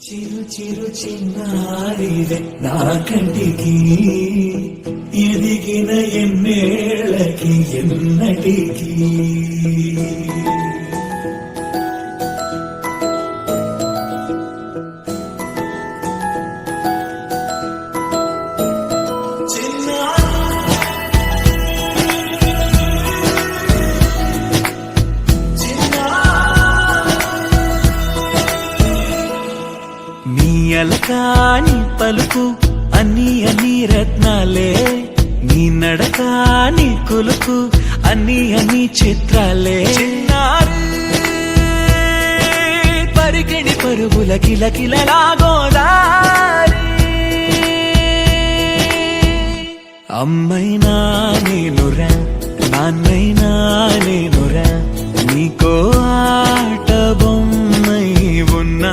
చిరు చిరు చిన్నారివే నా కంటికి ఎదిగిన ఎన్నేళ్ళకి ఎన్నటికీ. అలకాని పలుకు అన్ని అన్ని రత్నాలే. నీ నడకాని కొలుకు అన్ని అన్ని చిత్రాలే. చిన్నారి పరికిణి పరుగుల కిలకిలలాగోదారి అమ్మైనా నేనురా నాన్నైనా నేనురా నీకో ఆట బొమ్మై ఉన్నా.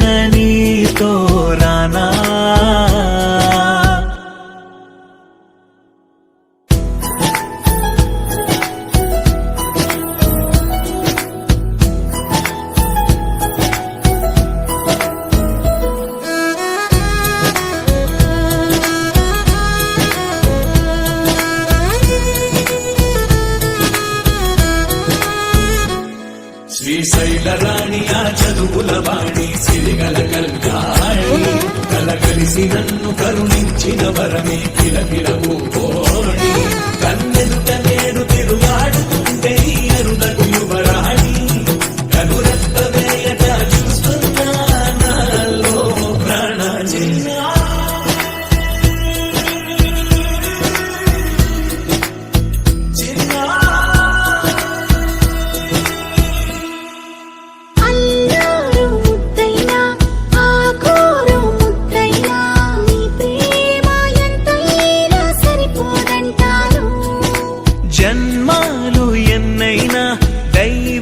శ్రీశైల రాణి ఆ చదువుల వాణి సిరిగల కల్గాణి. కలగలిసి నన్ను కరుణించిన వరమే కిలకిల ఊ